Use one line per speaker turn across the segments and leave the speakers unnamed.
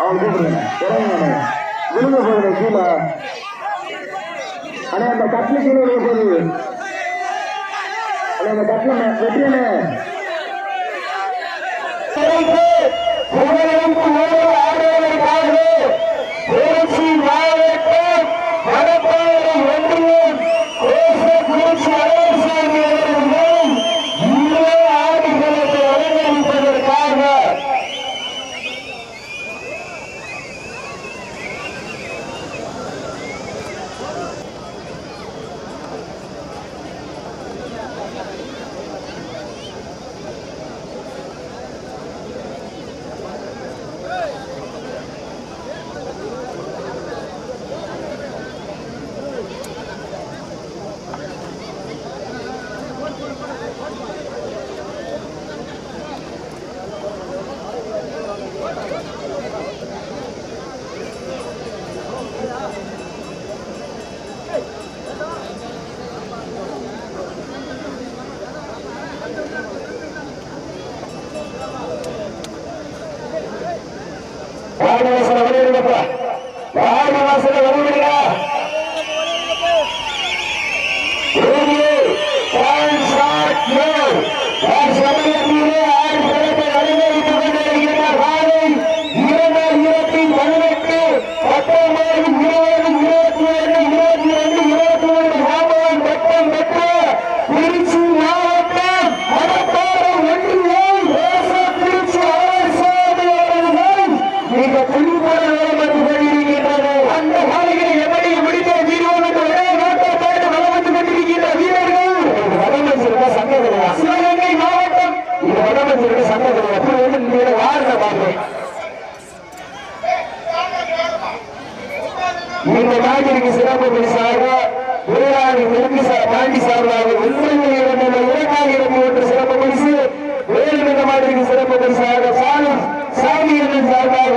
அவங்க கூப்பிடுங்க இறங்குங்க விழுந்து போகுது கீழே. அண்ணா அந்த
வாசல வெளியிடுங்கப்பா வாடி வாசல வெளியிடுங்க மாட்டிற்கு சிறப்பு பரிசாக உரையாடி விரும்பி பாண்டி சார்பாக உண்மையில் இரண்டு இரண்டாக இருபத்தி சிறப்பு பரிசு வேறு மாட்டிற்கு சிறப்பு பரிசாக சாலும் சாமி சார்பாக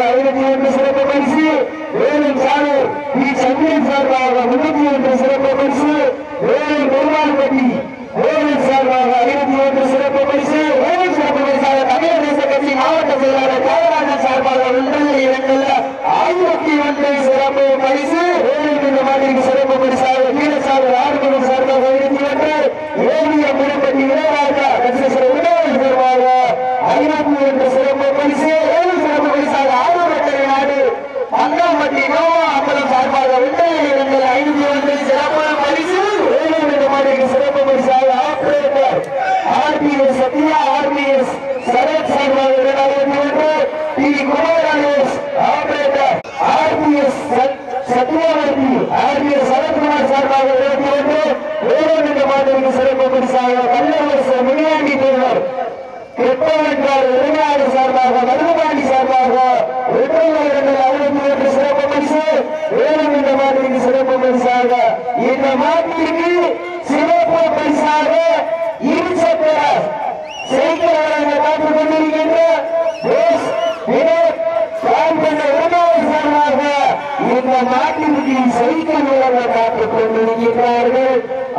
வீரர்கள் காத்துக் கொண்டிருக்கிறார்கள்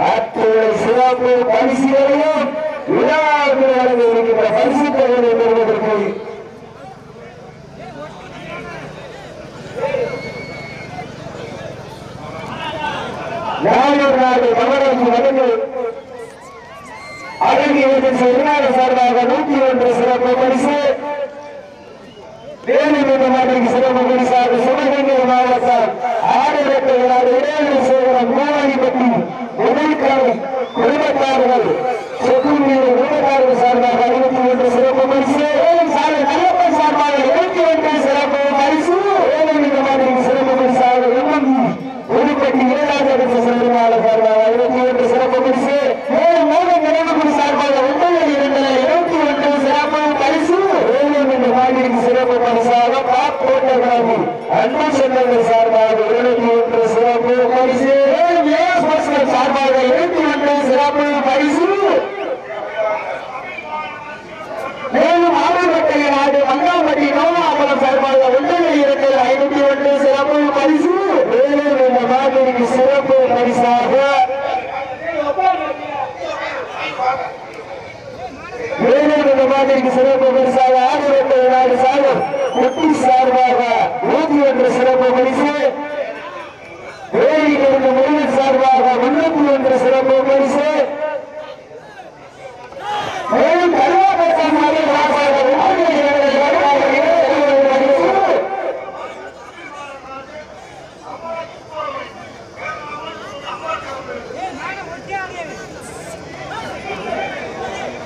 அத்தோடு சிறப்பு பரிசுகளையும் விழாவுக்கு வழங்க இருக்கின்ற பரிசு தொகையை பெறுவதற்கு நாளூர் நாடு கவனம் வந்து அழகிய உருநாடு சார்பாக நூற்றி ஒன்று மாவட்டம் de la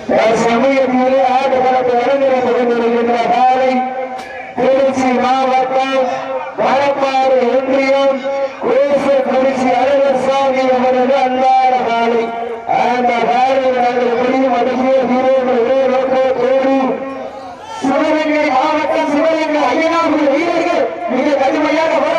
சமயத்திலே ஆடுகளத்தை அரங்கேற்று கொண்டிருக்கின்ற காலை திருச்சி மாவட்டம் வடப்பாறு ஒன்றியம் திருச்சி அழகர் சாமி அவரது அன்பான காலை. அந்த காலை நாங்கள் முடியும் அதுவே தீரோடு சிவகங்கை மாவட்டம் சிவகங்கை ஐயனாவுடைய வீரர்கள் மிக கடுமையாக வர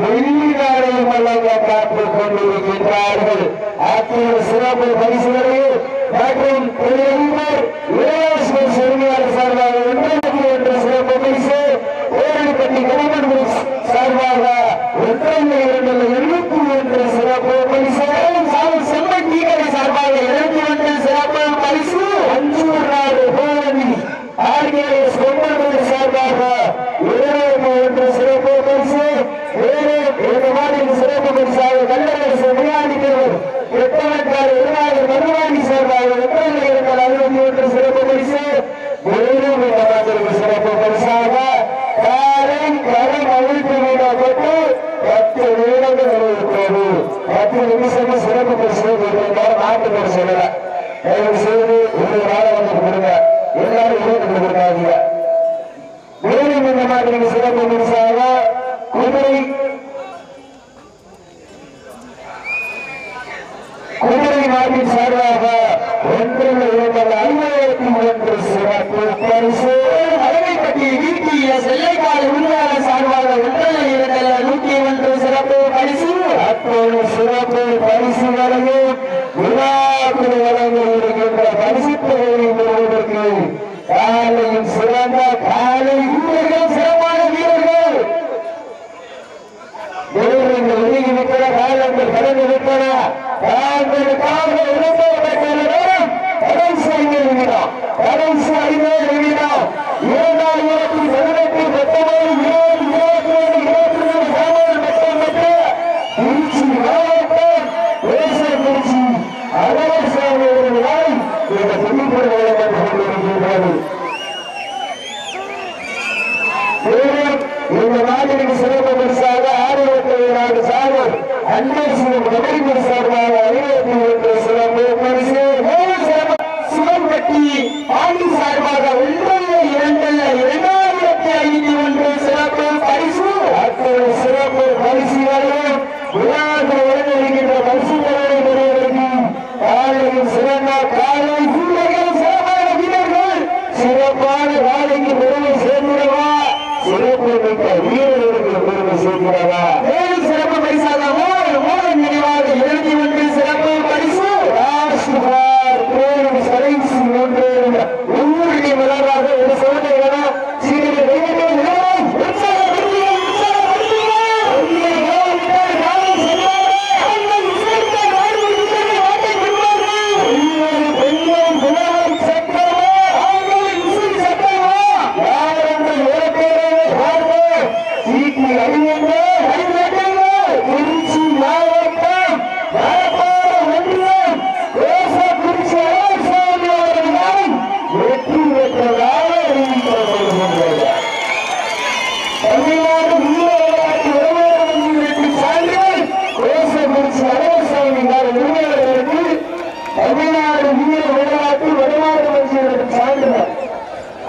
வெளிநாடையும் அல்லங்க காத்துக் கொண்டிருக்கின்றார்கள். அத்தனை சிறப்பு பரிசுகளையும் மற்றும் தொழிலதிபர் இளைஞர் சிறுமியாளர் சார்பாக மாவட்டத்தின் சிறப்பு பரிசாக குதிரை குதிரை நாட்டின் சார்பாக ஒன்றில் இருந்த ஐயாயிரத்தி மூன்று சிறப்பு பரிசு. அழகைப்பட்டி டிடிஎஸ் எல்லைக்கால உருவான சார்பாக ஒன்றில் இருந்த நூற்றி ஒன்று சிறப்பு பரிசு. அப்போது சிறப்பு பரிசு வரையும் Paulo,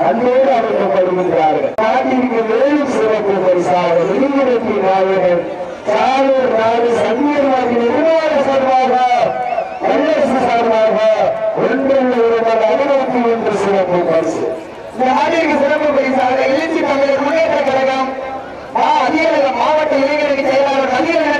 அன்போடு அவர்கள் வருகின்றார்கள் நாட்டிற்கு மேலும் சிறப்பு பரிசாக விதிமுறைக்கு நாயகர் சாலூர் நாடு சங்கீர்வாதி நிர்வாக சர்வாக எல்எஸ்சி சார்பாக ஒன்றில் ஒரு ஐநூத்தி ஒன்று சிறப்பு பரிசு இந்த ஆண்டிற்கு சிறப்பு பரிசாக எழுச்சி தமிழர் முன்னேற்ற கழகம் அதிகாரம் மாவட்ட இளைஞரணி செயலாளர் அதிகாரம்